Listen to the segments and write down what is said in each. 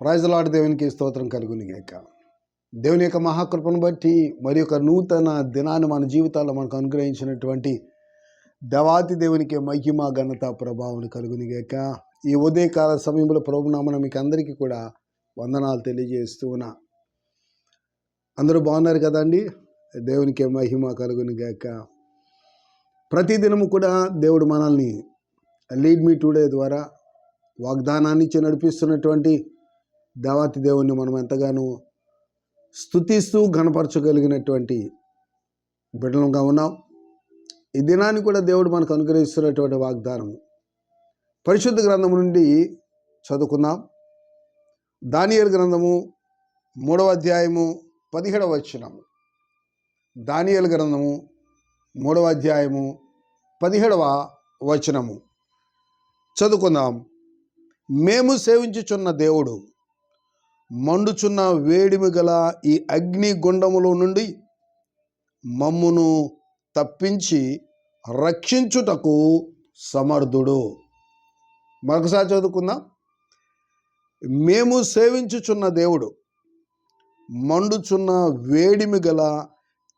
ప్రైజలాడు దేవునికి స్తోత్రం కలుగుని గాక. దేవుని యొక్క మహాకృపను బట్టి మరి యొక్క నూతన దినాన్ని మన జీవితాల్లో మనకు అనుగ్రహించినటువంటి దేవాతి దేవునికి మహిమ ఘనత ప్రభావం కలుగుని గాక. ఈ ఉదయకాల సమయంలో ప్రభునామన మీకు అందరికీ కూడా వందనాలు తెలియజేస్తూ ఉన్నా. అందరూ బాగున్నారు కదండి? దేవునికి మహిమ కలుగుని గాక. ప్రతిదినము కూడా దేవుడు మనల్ని లీడ్ మీ టుడే ద్వారా వాగ్దానాన్ని ఇచ్చి నడిపిస్తున్నటువంటి దేవాతి దేవుణ్ణి మనం ఎంతగానో స్థుతిస్తూ గణపరచగలిగినటువంటి బిడ్డలుగా ఉన్నాం. ఈ దినాన్ని కూడా దేవుడు మనకు అనుగ్రహిస్తున్నటువంటి వాగ్దానం. పరిశుద్ధ గ్రంథం నుండి చదువుకుందాం. దానియల్ గ్రంథము మూడవ అధ్యాయము పదిహేడవ వచనము. దానియల్ గ్రంథము మూడవ అధ్యాయము పదిహేడవ వచనము. చదువుకుందాం. మేము సేవించుచున్న దేవుడు మండుచున్న వేడిమి గల ఈ అగ్ని గుండములో నుండి మమ్మును తప్పించి రక్షించుటకు సమర్థుడు. మరొకసారి చదువుకుందాం. మేము సేవించుచున్న దేవుడు మండుచున్న వేడిమి గల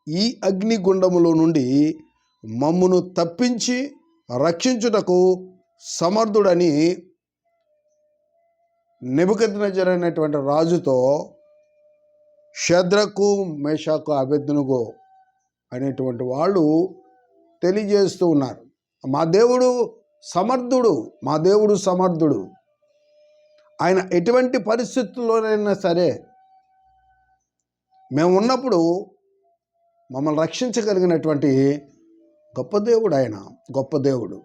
ఈ అగ్నిగుండములో నుండి మమ్మును తప్పించి రక్షించుటకు సమర్థుడని నిబద్నజర్ అనేటువంటి రాజుతో శద్రకు మేషాకు అభ్యర్థునుగో అనేటువంటి వాళ్ళు తెలియజేస్తూ ఉన్నారు. మా దేవుడు సమర్థుడు మా దేవుడు సమర్థుడు. ఆయన ఎటువంటి పరిస్థితుల్లోనైనా సరే మేము ఉన్నప్పుడు మమ్మల్ని రక్షించగలిగినటువంటి గొప్ప దేవుడు ఆయన గొప్ప దేవుడు.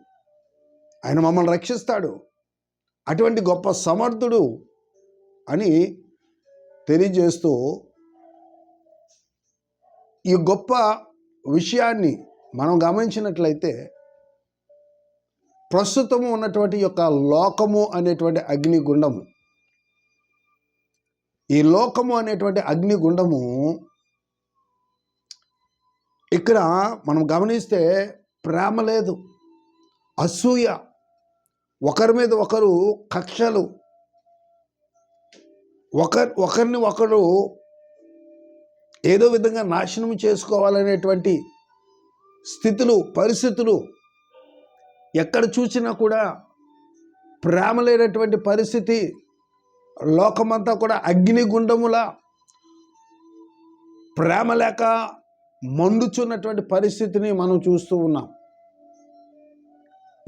ఆయన మమ్మల్ని రక్షిస్తాడు. అటువంటి గొప్ప సమర్థుడు అని తెలియజేస్తూ ఈ గొప్ప విషయాన్ని మనం గమనించినట్లయితే ప్రస్తుతము ఉన్నటువంటి యొక్క లోకము అనేటువంటి అగ్నిగుండము. ఈ లోకము అనేటువంటి అగ్నిగుండము ఇక్కడ మనం గమనిస్తే ప్రేమ లేదు అసూయ ఒకరి మీద ఒకరు కక్షలు. ఒకరి ఒకరిని ఒకరు ఏదో విధంగా నాశనం చేసుకోవాలనేటువంటి స్థితులు పరిస్థితులు ఎక్కడ చూసినా కూడా ప్రేమ లేనటువంటి పరిస్థితి లోకమంతా కూడా అగ్నిగుండములా ప్రేమ లేక మండుచున్నటువంటి పరిస్థితిని మనం చూస్తూ ఉన్నాం.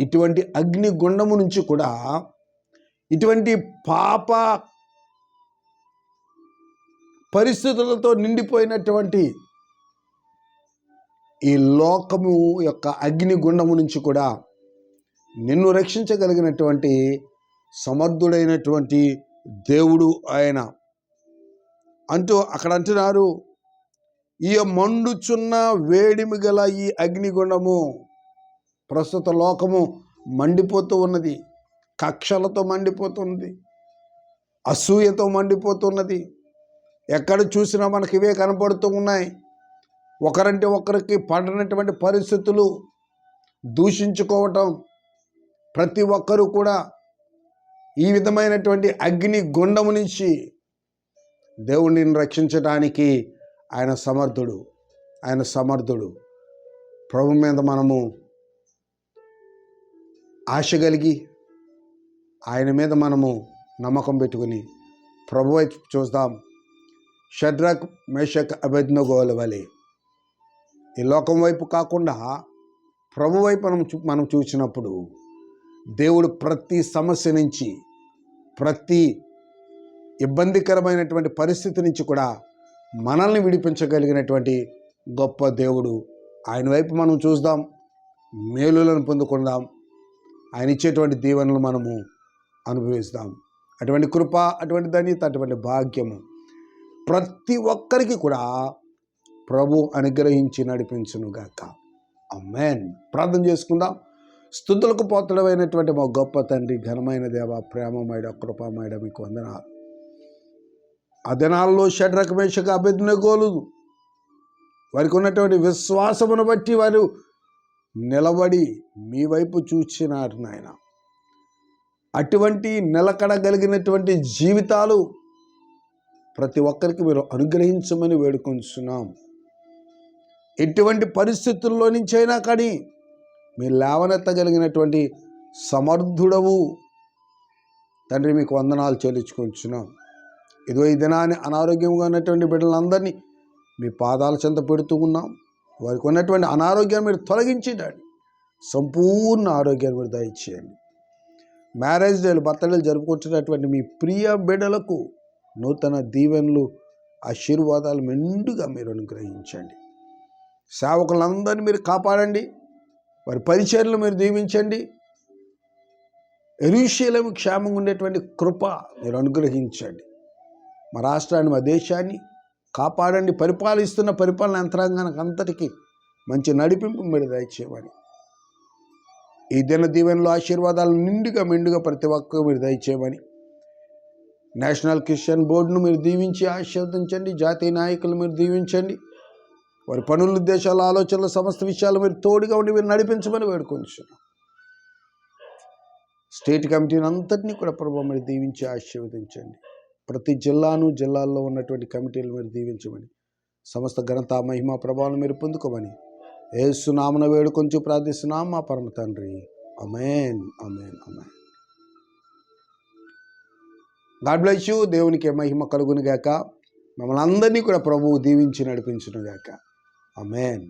ఇటువంటి అగ్నిగుండము నుంచి కూడా ఇటువంటి పాప పరిస్థితులతో నిండిపోయినటువంటి ఈ లోకము యొక్క అగ్నిగుండము నుంచి కూడా నిన్ను రక్షించగలిగినటువంటి సమర్థుడైనటువంటి దేవుడు ఆయన. అంటూ అక్కడ అంటున్నారు ఈ మండుచున్న వేడిమి గల ఈ అగ్నిగుండము ప్రస్తుత లోకము మండిపోతూ ఉన్నది. కక్షలతో మండిపోతున్నది. అసూయతో మండిపోతున్నది. ఎక్కడ చూసినా మనకి ఇవే కనపడుతూ ఉన్నాయి. ఒకరంటే ఒకరికి పడినటువంటి పరిస్థితులు దూషించుకోవటం ప్రతి ఒక్కరూ కూడా ఈ విధమైనటువంటి అగ్ని గుండము నుంచి దేవుడిని రక్షించడానికి ఆయన సమర్థుడు. ఆయన సమర్థుడు. ప్రభు మీద మనము ఆశ కలిగి ఆయన మీద మనము నమ్మకం పెట్టుకుని ప్రభు వైపు చూద్దాం షడ్రక్ మేషక్ అభిజ్ఞగోల వలె. ఈ లోకం వైపు కాకుండా ప్రభు వైపు మనం మనం చూసినప్పుడు దేవుడు ప్రతి సమస్య నుంచి ప్రతి ఇబ్బందికరమైనటువంటి పరిస్థితి నుంచి కూడా మనల్ని విడిపించగలిగినటువంటి గొప్ప దేవుడు ఆయన వైపు మనం చూద్దాం మేలులను పొందుకుందాం. ఆయన ఇచ్చేటువంటి దీవెనలు మనము అనుభవిస్తాం. అటువంటి కృప అటువంటి ధన్యత అటువంటి భాగ్యము ప్రతి ఒక్కరికి కూడా ప్రభు అనుగ్రహించి నడిపించునుగాక అమ్మేన్ ప్రార్థన చేసుకుందాం. స్థుతులకు పోతడమైనటువంటి మా గొప్ప తండ్రి ఘనమైన దేవ ప్రేమమైడ కృపమైడ మీకు వందనాలు. ఆ దినాల్లో షడ్రకమేషక అభిజ్ఞగోలు. వారికి ఉన్నటువంటి విశ్వాసమును బట్టి వారు నిలబడి మీ వైపు చూచినారు నాయన. అటువంటి నిలకడగలిగినటువంటి జీవితాలు ప్రతి ఒక్కరికి మీరు అనుగ్రహించమని వేడుకొంచున్నాం. ఎటువంటి పరిస్థితుల్లో నుంచైనా కానీ మీరు లేవనెత్తగలిగినటువంటి సమర్థుడవు. తండ్రి మీకు వందనాలు చెల్లించుకొంచున్నాం. ఇదిగో ఈ దినాన్ని అనారోగ్యంగా ఉన్నటువంటి బిడ్డలందరినీ మీ పాదాల చెంత పెడుతూ ఉన్నాం. వారికి ఉన్నటువంటి అనారోగ్యాన్ని మీరు తొలగించండి. సంపూర్ణ ఆరోగ్యాన్ని మీరు దయచేయండి. మ్యారేజ్ డేలు బర్త్డేలు జరుపుకుంటున్నటువంటి మీ ప్రియ బిడ్డలకు నూతన దీవెనలు ఆశీర్వాదాలు మెండుగా మీరు అనుగ్రహించండి. సేవకులందరినీ మీరు కాపాడండి. వారి పరిచర్లు మీరు దీవించండి. ఎరుషీలము క్షేమంగా ఉండేటువంటి కృప మీరు అనుగ్రహించండి. మా రాష్ట్రాన్ని మా దేశాన్ని కాపాడండి పరిపాలిస్తున్న పరిపాలన యంత్రాంగానికి అంతటికీ మంచి నడిపింపు మీరు దయచేయమని. ఈ దిన దీవెనలో ఆశీర్వాదాలు నిండుగా మెండుగా ప్రతి ఒక్కరు మీరు దయచేయమని. నేషనల్ క్రిస్టియన్ బోర్డును మీరు దీవించి ఆశీర్వదించండి జాతీయ నాయకులు మీరు దీవించండి. వారి పనుల ఉద్దేశాలు ఆలోచనలు సమస్త విషయాలు మీరు తోడుగా ఉండి మీరు నడిపించమని వేడుకొంచున్నాం స్టేట్ కమిటీని అంతటినీ కూడా ప్రభావం మీరు దీవించి ఆశీర్వదించండి. ప్రతి జిల్లాను జిల్లాల్లో ఉన్నటువంటి కమిటీలు మీరు దీవించమని సమస్త ఘనత మహిమ ప్రభావం మీరు పొందుకోమని ఏసునామన వేడుకొంచు ప్రార్థిస్తున్నాం. మా పరమ తండ్రి. Amen amen amen God bless you. దేవునికి మహిమ కలుగునుగాక మమ్మల్ని అందరినీ కూడా ప్రభువు దీవించి నడిపించునుగాక అమేన్